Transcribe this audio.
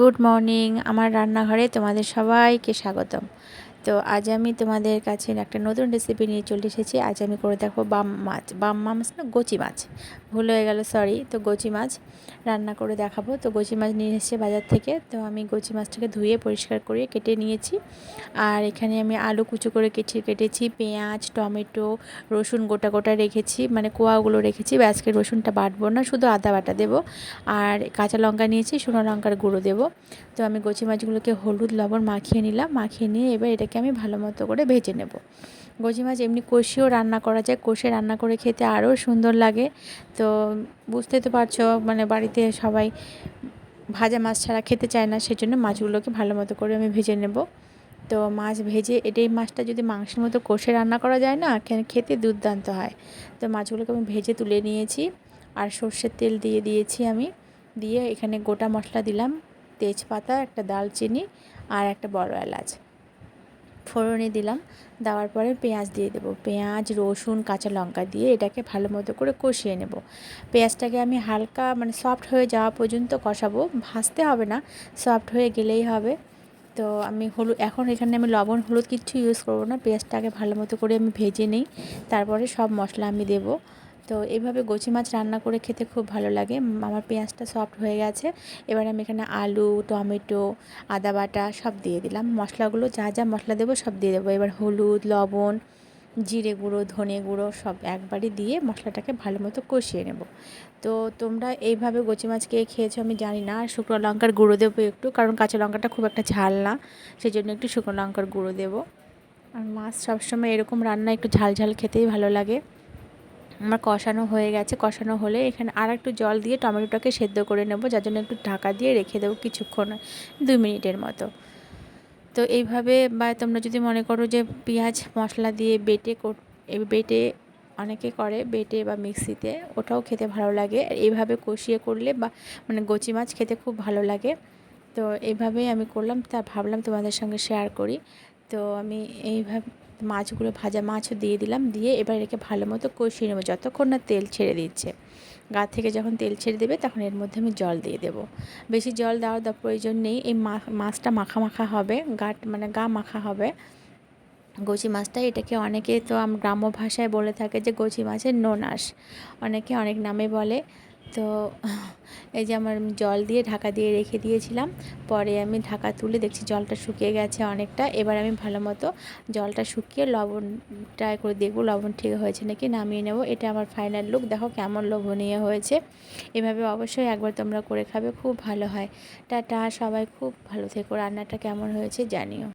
Good morning আমার রান্নাঘরে তোমাদের সবাইকে স্বাগতম। তো আজ আমি তোমাদের কাছে একটা নতুন রেসিপি নিয়ে চলে এসেছি। আজ আমি করে দেখো বাম মাছ। বাম মাছ না, গচি মাছ। ভুল হয়ে গেল সরি তো গচি মাছ রান্না করে দেখাবো। তো গচি মাছ নিয়ে এসেছে বাজার থেকে। তো আমি গচি মাছটাকে ধুয়ে পরিষ্কার করে কেটে নিয়েছি। আর এখানে আমি আলু কুচু করে কেটে, কেটেছি। পেঁয়াজ, টমেটো, রসুন গোটা গোটা রেখেছি। মানে কোয়াগুলো রেখেছি। আজকে রসুনটা বাটবো না, শুধু আদা বাটা দেবো। আর কাঁচা লঙ্কা নিয়েছি, শুকনো লঙ্কার গুঁড়ো দেবো। তো আমি গচি মাছগুলোকে হলুদ, লবণ মাখিয়ে নিলাম। মাখিয়ে নিয়ে এবার এটাকে আমি ভালো মতো করে ভেজে নেব। গজি মাছ এমনি কষিয়েও রান্না করা যায়, কষে রান্না করে খেতে আরও সুন্দর লাগে। তো বুঝতে তো পারছ মানে বাড়িতে সবাই ভাজা মাছ ছাড়া খেতে চায় না, সেজন্য মাছগুলোকে ভালো মতো করে আমি ভেজে নেব। তো মাছ ভেজে, এটাই মাছটা যদি মাংসের মতো কষে রান্না করা যায় না খেতে দুর্দান্ত হয়। তো মাছগুলোকে আমি ভেজে তুলে নিয়েছি, আর সর্ষের তেল দিয়ে দিয়েছি আমি। দিয়ে এখানে গোটা মশলা দিলাম, তেজপাতা, একটা দালচিনি আর একটা বড় এলাচ। ফোড়নে দিলাম। দেওয়ার পরে পেঁয়াজ দিয়ে দেবো। পেঁয়াজ, রসুন, কাঁচা লঙ্কা দিয়ে এটাকে ভালো মতো করে কষিয়ে নেব। পেঁয়াজটাকে আমি হালকা মানে সফট হয়ে যাওয়া পর্যন্ত কষাবো। ভাজতে হবে না সফট হয়ে গেলেই হবে। তো আমি হলুদ এখন এখানে আমি লবণ, হলুদ কিচ্ছু ইউজ করব না। পেঁয়াজটাকে ভালো মতো করে আমি ভেজে নিই। তারপরে সব মশলা আমি দেবো। তো এইভাবে গোচি মাছ রান্না করে খেতে খুব ভালো লাগে। আমার পেঁয়াজটা সফট হয়ে গেছে। এবার আমি এখানে আলু, টমেটো, আদা বাটা সব দিয়ে দিলাম। মশলাগুলো যা যা মশলা দেবো সব দিয়ে দেবো। এবার হলুদ, লবণ, জিরে গুঁড়ো, ধনে গুঁড়ো সব একবারই দিয়ে মশলাটাকে ভালো মতো কষিয়ে নেব। তো তোমরা এইভাবে গোচি মাছ কে খেয়েছো আমি জানি না। আর শুকনো লঙ্কার গুঁড়ো দেবো একটু, কারণ কাঁচা লঙ্কাটা খুব একটা ঝাল না। সেই জন্য একটু শুকনো লঙ্কার গুঁড়ো দেবো। আর মাছ সবসময় এরকম রান্না একটু ঝাল ঝাল খেতেই ভালো লাগে। আমার কষানো হয়ে গেছে। কষানো হলে এখানে আর একটু জল দিয়ে টমেটোটাকে সেদ্ধ করে নেব। যার জন্য একটু ঢাকা দিয়ে রেখে দেবো কিছুক্ষণ, দুই মিনিটের মতো। তো এইভাবে বা তোমরা যদি মনে করো যে পেঁয়াজ মশলা দিয়ে বেটে বেটে অনেকে করে বেটে বা মিক্সিতে, ওটাও খেতে ভালো লাগে। এইভাবে কষিয়ে করলে বা মানে গচি মাছ খেতে খুব ভালো লাগে। তো এইভাবেই আমি করলাম। তা ভাবলাম তোমাদের সঙ্গে শেয়ার করি। তো আমি এইভাবে মাছগুলো ভাজা মাছও দিয়ে দিলাম, দিয়ে এবার এটাকে ভালো মতো কষিয়ে নেব। যতক্ষণ না তেল ছেড়ে দিচ্ছে। গা থেকে যখন তেল ছেড়ে দেবে, তখন এর মধ্যে আমি জল দিয়ে দেবো। বেশি জল দেওয়ার প্রয়োজন নেই। এই মাছটা মাখা মাখা হবে, গাট মানে গা মাখা হবে। গচি মাছটা এটাকে অনেকে তো গ্রাম্য ভাষায় বলে থাকে যে গচি মাছের নোনাস। অনেকে অনেক নামে বলে। তো এই যে আমার জল দিয়ে ঢাকা দিয়ে রেখে দিয়েছিলাম, পরে আমি ঢাকা তুলে দেখছি জলটা শুকিয়ে গেছে অনেকটা। এবার আমি ভালো মতো জলটা শুকিয়ে লবণ ট্রাই করে দেখব লবণ ঠিক হয়েছে নাকি নামিয়ে নেব। এটা আমার ফাইনাল লুক দেখো কেমন লোভনীয় হয়েছে। এভাবে অবশ্যই একবার তোমরা করে খাবে, খুব ভালো হয়। টাটা, সবাই খুব ভালো থেকো। রান্নাটা কেমন হয়েছে জানিও।